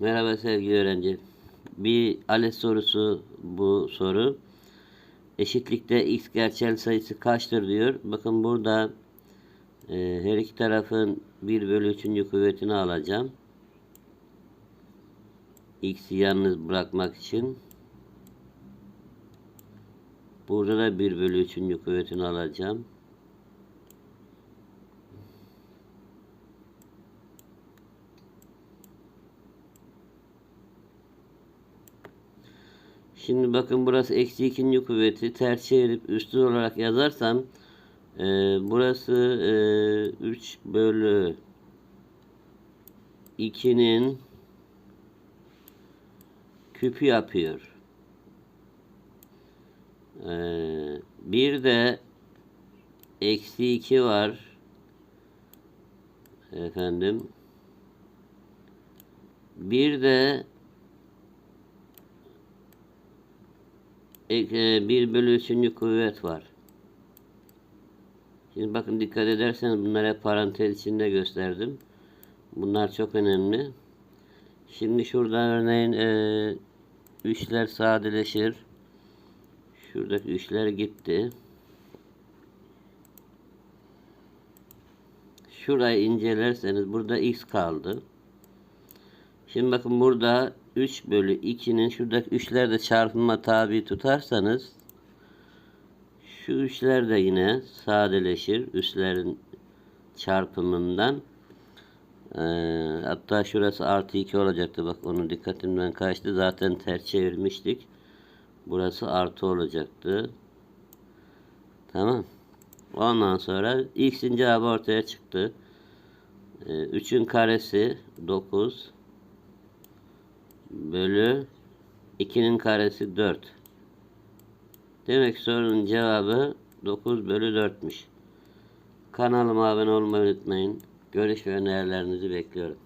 Merhaba sevgili öğrenci. Bir ALES sorusu bu soru. Eşitlikte x gerçel sayısı kaçtır diyor. Bakın burada e, her iki tarafın 1 bölü 3. kuvvetini alacağım. x'i yalnız bırakmak için. Burada da 1 bölü 3. kuvvetini alacağım. Şimdi bakın burası eksi ikinci kuvveti ters çevirip üstü olarak yazarsam e, burası e, 3 bölü 2'nin küpü yapıyor. E, bir de eksi 2 var. Efendim. Bir de ek- e, 1 bölü 3. kuvvet var. Şimdi bakın dikkat ederseniz bunları parantez içinde gösterdim. Bunlar çok önemli. Şimdi şurada örneğin e, üçler sadeleşir. Şuradaki üçler gitti. Şurayı incelerseniz burada x kaldı. Şimdi bakın burada 3 bölü 2'nin şuradaki üçler de çarpıma tabi tutarsanız şu üçler de yine sadeleşir. Üslerin çarpımından. Ee, hatta şurası artı 2 olacaktı. Bak onun dikkatimden kaçtı. Zaten ters çevirmiştik. Burası artı olacaktı. Tamam. Ondan sonra x'in cevabı ortaya çıktı. Ee, 3'ün karesi 9 bölü 2'nin karesi 4. Demek sorunun cevabı 9 bölü 4'müş. Kanalıma abone olmayı unutmayın. Görüş ve önerilerinizi bekliyorum.